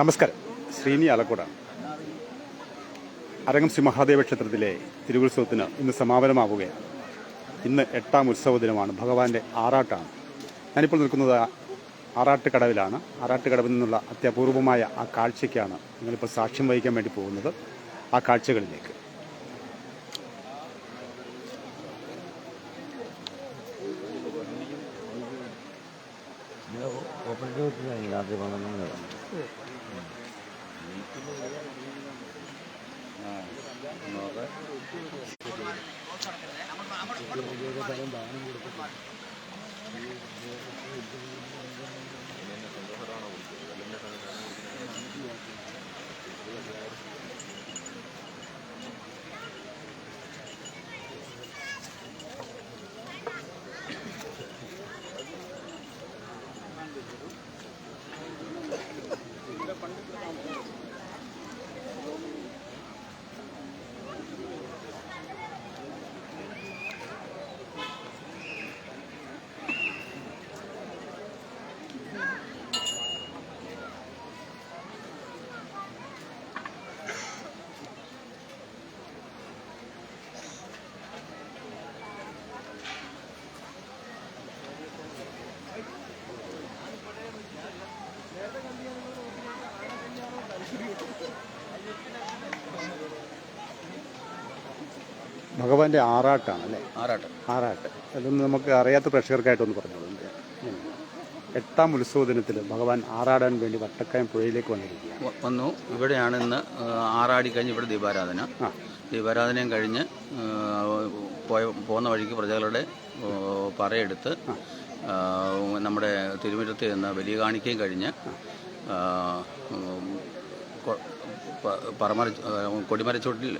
നമസ്കാരം. ശ്രീനി ആലക്കോടാണ്. അരങ്ങം ശ്രീ ക്ഷേത്രത്തിലെ തിരുവുത്സവത്തിന് ഇന്ന് സമാപനമാവുകയാണ്. ഇന്ന് എട്ടാം ഉത്സവ ദിനമാണ്. ഭഗവാന്റെ ആറാട്ടാണ്. ഞാനിപ്പോൾ നിൽക്കുന്നത് ആറാട്ട് കടവിലാണ് ആറാട്ട് കടവിൽ നിന്നുള്ള അത്യപൂർവമായ ആ കാഴ്ചയ്ക്കാണ് നിങ്ങളിപ്പോൾ സാക്ഷ്യം വഹിക്കാൻ വേണ്ടി പോകുന്നത്. ആ കാഴ്ചകളിലേക്ക്. ഡ്യൂട്ടിലാണ് രാത്രി പന്ത്രണ്ട് മണി വരെ ഭഗവാന്റെ ആറാട്ടാണ് അല്ലേ ആറാട്ട് ആറാട്ട് അതൊന്ന് നമുക്ക് അറിയാത്ത പ്രേക്ഷകർക്കായിട്ടൊന്ന് പറഞ്ഞോളൂ എട്ടാം ഉത്സവ ദിനത്തിൽ ഭഗവാൻ ആറാടാൻ വേണ്ടി വട്ടക്കായം പുഴയിലേക്ക് വന്നിരിക്കുകയാണ് വന്നു ഇവിടെയാണ് ഇന്ന് ആറാടി കഴിഞ്ഞ് ഇവിടെ ദീപാരാധന. ദീപാരാധനയും കഴിഞ്ഞ് പോയ പോകുന്ന വഴിക്ക് പ്രജകളുടെ പറയെടുത്ത് നമ്മുടെ തിരുമുറ്റത്ത് നിന്ന് വലിയ കാണിക്കുകയും കഴിഞ്ഞ് പറമര കൊടിമരച്ചോട്ടിൽ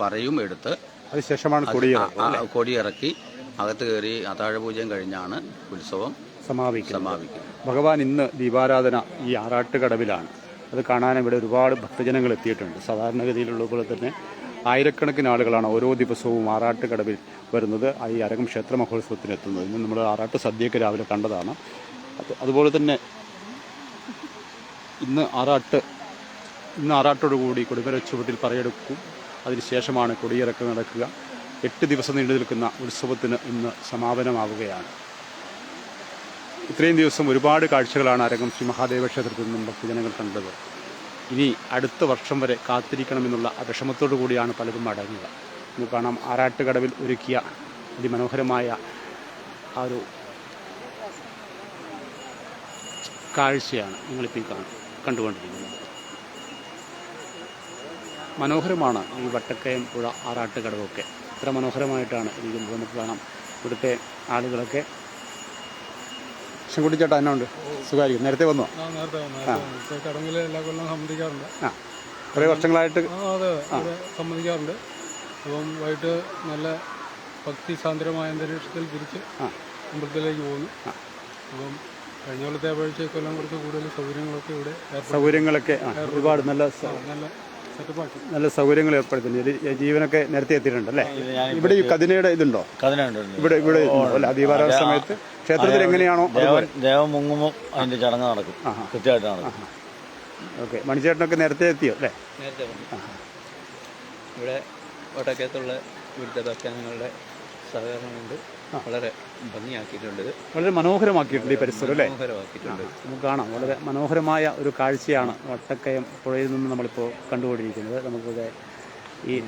പറയും എടുത്ത് അതിനുശേഷമാണ് കൊടി ഇറക്കി കൊടിയിറക്കി അകത്ത് കയറി അത്താഴ പൂജയും കഴിഞ്ഞാണ് ഉത്സവം സമാപിക്കുന്നത്. സമാപിക്കുന്നത്. ഭഗവാൻ ഇന്ന് ദീപാരാധന ഈ ആറാട്ടുകടവിലാണ്. അത് കാണാൻ ഇവിടെ ഒരുപാട് ഭക്തജനങ്ങൾ എത്തിയിട്ടുണ്ട്. സാധാരണഗതിയിലുള്ള പോലെ തന്നെ ആയിരക്കണക്കിന് ആളുകളാണ് ഓരോ ദിവസവും ആറാട്ട് കടവിൽ വരുന്നത് ഈ അരകം ക്ഷേത്ര മഹോത്സവത്തിന് എത്തുന്നത്. ഇന്ന് നമ്മൾ ആറാട്ട് സദ്യയൊക്കെ രാവിലെ കണ്ടതാണ്. അതുപോലെ തന്നെ ഇന്ന് ആറാട്ട് ഇന്ന് ആറാട്ടോടുകൂടി കൊടിമര ചുവട്ടിൽ പറയെടുക്കും. അതിനുശേഷമാണ് കൊടിയിറക്കം നടക്കുക. എട്ട് ദിവസം നീണ്ടു നിൽക്കുന്ന ഉത്സവത്തിന് ഇന്ന് സമാപനമാവുകയാണ്. ഇത്രയും ദിവസം ഒരുപാട് കാഴ്ചകളാണ് അരങ്ങം ശ്രീ മഹാദേവ ക്ഷേത്രത്തിൽ നിന്നും ഭക്തജനങ്ങൾ കണ്ടത്. ഇനി അടുത്ത വർഷം വരെ കാത്തിരിക്കണമെന്നുള്ള വിഷമത്തോടു കൂടിയാണ് പലരും അടങ്ങുക. നമുക്ക് കാണാം ആറാട്ടുകടവിൽ ഒരുക്കിയ അതിമനോഹരമായ ആ ഒരു കാഴ്ചയാണ് നിങ്ങളിപ്പോൾ കാണും കണ്ടുകൊണ്ടിരിക്കുന്നത്. മനോഹരമാണ് ഈ വട്ടക്കയം പുഴ ആറാട്ടുകടവൊക്കെ. ഇത്ര മനോഹരമായിട്ടാണ് ഇരിക്കുന്നത് നമുക്ക് കാണാം. ഇവിടുത്തെ ആളുകളൊക്കെ. ശങ്കുട്ടി ചേട്ടാ എന്നാ ഉണ്ട്? സുഖമായിരിക്കും നേരത്തെ വന്നോ? ചടങ്ങിൽ എല്ലാ കൊല്ലം സമ്മതിക്കാറുണ്ട്. ആ കുറേ വർഷങ്ങളായിട്ട് അതെ ഇവിടെ അപ്പം വൈകിട്ട് നല്ല ഭക്തി സാന്ദ്രമായ അന്തരീക്ഷത്തിൽ തിരിച്ച്. അമ്പലത്തിലേക്ക് പോകുന്നു. അപ്പം കഴിഞ്ഞ കൊല്ലത്തെ അപേക്ഷിച്ച് കൊല്ലം കുറച്ച് കൂടുതൽ സൗകര്യങ്ങളൊക്കെ ഇവിടെ സൗകര്യങ്ങളൊക്കെ ഒരുപാട് നല്ല നല്ല നല്ല സൗകര്യങ്ങൾ ഏർപ്പെടുത്തുന്നുണ്ട് ജീവനൊക്കെ നേരത്തെ എത്തിയിട്ടുണ്ട് അല്ലേ? ഇവിടെ ഈ കതിനയുടെ ഇതുണ്ടോ? ഇവിടെ ഇവിടെ? അല്ല ദീപാരാധന സമയത്ത് ക്ഷേത്രത്തിൽ എങ്ങനെയാണോ മുങ്ങുമ്പോൾ അതിന്റെ ചടങ്ങ് നടക്കും. കൃത്യമായിട്ട് നടക്കും. ഓക്കെ. മണിച്ചേട്ടനൊക്കെ നേരത്തെ എത്തിയോ അല്ലേ? ഇവിടെ വടക്കേത്തുള്ള ഇവിടുത്തെ ഭക്തജനങ്ങളുടെ സഹകരണം കൊണ്ട് വളരെ ഭംഗിയാക്കിയിട്ടുണ്ട്. വളരെ മനോഹരമാക്കിയിട്ടുണ്ട് ഈ പരിസരം അല്ലേ? മനോഹരമാക്കിയിട്ടുണ്ട്. നമുക്ക് കാണാം. വളരെ മനോഹരമായ ഒരു കാഴ്ചയാണ് വട്ടക്കയം പുഴയിൽ നിന്ന് നമ്മളിപ്പോൾ കണ്ടുകൊണ്ടിരിക്കുന്നത്. നമുക്കിവിടെ ഈ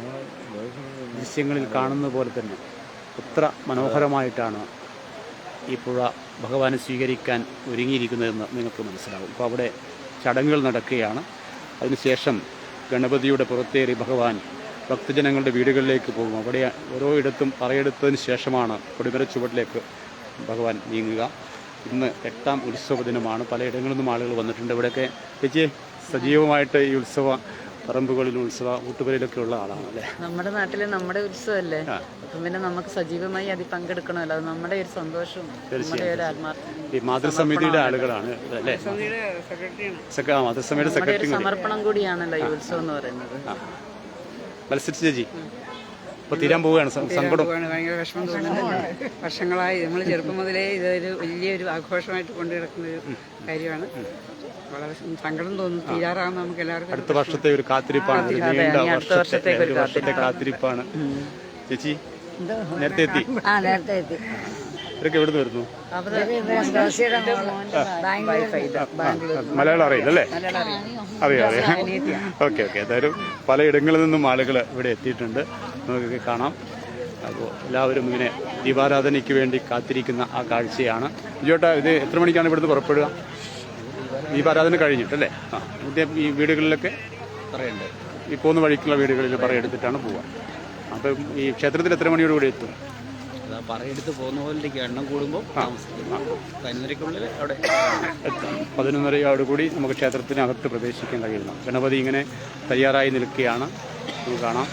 ദൃശ്യങ്ങളിൽ കാണുന്ന പോലെ തന്നെ എത്ര മനോഹരമായിട്ടാണ് ഈ പുഴ ഭഗവാനെ സ്വീകരിക്കാൻ ഒരുങ്ങിയിരിക്കുന്നതെന്ന് നിങ്ങൾക്ക് മനസ്സിലാവും. അപ്പോൾ അവിടെ ചടങ്ങുകൾ നടക്കുകയാണ്. അതിനുശേഷം ഗണപതിയുടെ പുറത്തേറി ഭഗവാൻ ഭക്തജനങ്ങളുടെ വീടുകളിലേക്ക് പോകും. അവിടെ ഓരോ ഇടത്തും പറയെടുത്തതിന് ശേഷമാണ് കൊടിമര ചുവട്ടിലേക്ക് ഭഗവാൻ നീങ്ങുക. ഇന്ന് എട്ടാം ഉത്സവ ദിനമാണ്. പലയിടങ്ങളിൽ നിന്നും ആളുകൾ വന്നിട്ടുണ്ട്. ഇവിടെയൊക്കെ ചേച്ചി സജീവമായിട്ട് ഈ ഉത്സവ പറമ്പുകളിൽ ഉത്സവ ഊട്ടുപുരയിലൊക്കെ ഉള്ള ആളാണ് അല്ലേ? നമ്മുടെ നാട്ടിലെ നമ്മുടെ ഉത്സവമല്ലേ. അപ്പം പിന്നെ നമുക്ക് സജീവമായി അതിൽ പങ്കെടുക്കണമല്ലോ. അത് നമ്മുടെ ഒരു സന്തോഷവും ആത്മാർത്ഥം ഈ മാതൃസമിതിയുടെ ആളുകളാണ് അല്ലേ? മാതൃസമിതിയുടെ സെക്രട്ടറി സമർപ്പണം കൂടിയാണല്ലോ ഈ ഉത്സവം എന്ന് പറയുന്നത്. മത്സരിച്ച് ചേച്ചി ഇപ്പോൾ തീരാൻ പോവുകയാണ്. സങ്കടം. ഭയങ്കര വിഷമം തോന്നുന്നുണ്ട്. വർഷങ്ങളായി നമ്മൾ ചെറുപ്പം മുതലേ ഇതൊരു വലിയൊരു ആഘോഷമായിട്ട് കൊണ്ടു നടക്കുന്ന ഒരു കാര്യമാണ്. വളരെ സങ്കടം തോന്നുന്നു. തീരാറാകുമ്പോൾ നമുക്ക് എല്ലാവർക്കും അടുത്ത വർഷത്തെ ഒരു കാത്തിരിപ്പാണ്. നീണ്ട അടുത്ത വർഷത്തെ ഒരു വർഷത്തെ കാത്തിരിപ്പാണ്. ചേച്ചി നേരത്തെ എത്തി. ആ നേരത്തെ എത്തി. ഇവരൊക്കെ എവിടുന്ന് വരുന്നു? മലയാളം അറിയില്ലല്ലേ അറിയാം അറിയാം. Okay okay. എന്തായാലും പലയിടങ്ങളിൽ നിന്നും ആളുകൾ ഇവിടെ എത്തിയിട്ടുണ്ട്. നമുക്കൊക്കെ കാണാം. അപ്പോൾ എല്ലാവരും ഇങ്ങനെ ദീപാരാധനയ്ക്ക് വേണ്ടി കാത്തിരിക്കുന്ന ആ കാഴ്ചയാണ്. ജോട്ടാ ഇത് എത്ര മണിക്കാണ് ഇവിടുന്ന് പുറപ്പെടുക? ദീപാരാധന കഴിഞ്ഞിട്ടല്ലേ? ആ ഇത് ഈ വീടുകളിലൊക്കെ പറയുന്നുണ്ട് ഈ പോകുന്ന വഴിക്കുള്ള വീടുകളിൽ പറയെടുത്തിട്ടാണ് പോവുക. അപ്പം ഈ ക്ഷേത്രത്തിൽ എത്ര മണിയോടുകൂടി എത്തും? പറയെടുത്ത് പോകുന്ന പോലെയൊക്കെ എണ്ണം കൂടുമ്പോൾ താമസിക്കും. പതിനൊന്നരയ്ക്കുള്ളിൽ അവിടെ എത്താം. പതിനൊന്നരയോട് കൂടി നമുക്ക് ക്ഷേത്രത്തിനകത്ത് പ്രവേശിക്കാൻ കഴിയുന്നു. ഗണപതി ഇങ്ങനെ തയ്യാറായി നിൽക്കുകയാണ്. നമുക്ക് കാണാം.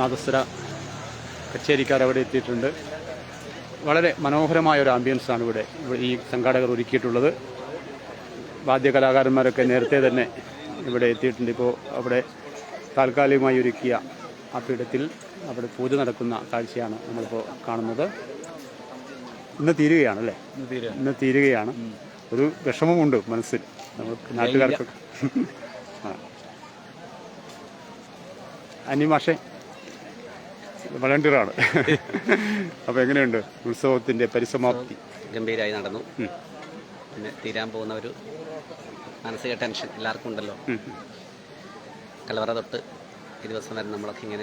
നാദസ്വര കച്ചേരിക്കാർ അവിടെ എത്തിയിട്ടുണ്ട്. വളരെ മനോഹരമായ ഒരു ആംബിയൻസാണ് ഇവിടെ. ഇവിടെ ഈ സംഘാടകർ ഒരുക്കിയിട്ടുള്ളത്. വാദ്യകലാകാരന്മാരൊക്കെ നേരത്തെ തന്നെ ഇവിടെ എത്തിയിട്ടുണ്ട്. ഇപ്പോൾ അവിടെ താൽക്കാലികമായി ഒരുക്കിയ ആ പീഠത്തിൽ അവിടെ പൂജ നടക്കുന്ന കാഴ്ചയാണ് നമ്മളിപ്പോൾ കാണുന്നത്. ഇന്ന് തീരുകയാണ് അല്ലേ? ഇന്ന് തീരുകയാണ്. ഒരു വിഷമമുണ്ട് മനസ്സിൽ. നമുക്ക് നാട്ടുകാർക്ക്. അനിമാഷെ അനി മാഷെ വളണ്ടിയറാണ്. അപ്പോൾ എങ്ങനെയുണ്ട് ഉത്സവത്തിന്റെ പരിസമാപ്തി? ഗംഭീരമായി നടന്നു. പിന്നെ തീരാൻ പോകുന്ന ഒരു മാനസിക ടെൻഷൻ എല്ലാവർക്കും ഉണ്ടല്ലോ. കലവറ തൊട്ട് ഈ ദിവസം വരെ നമ്മളൊക്കെ ഇങ്ങനെ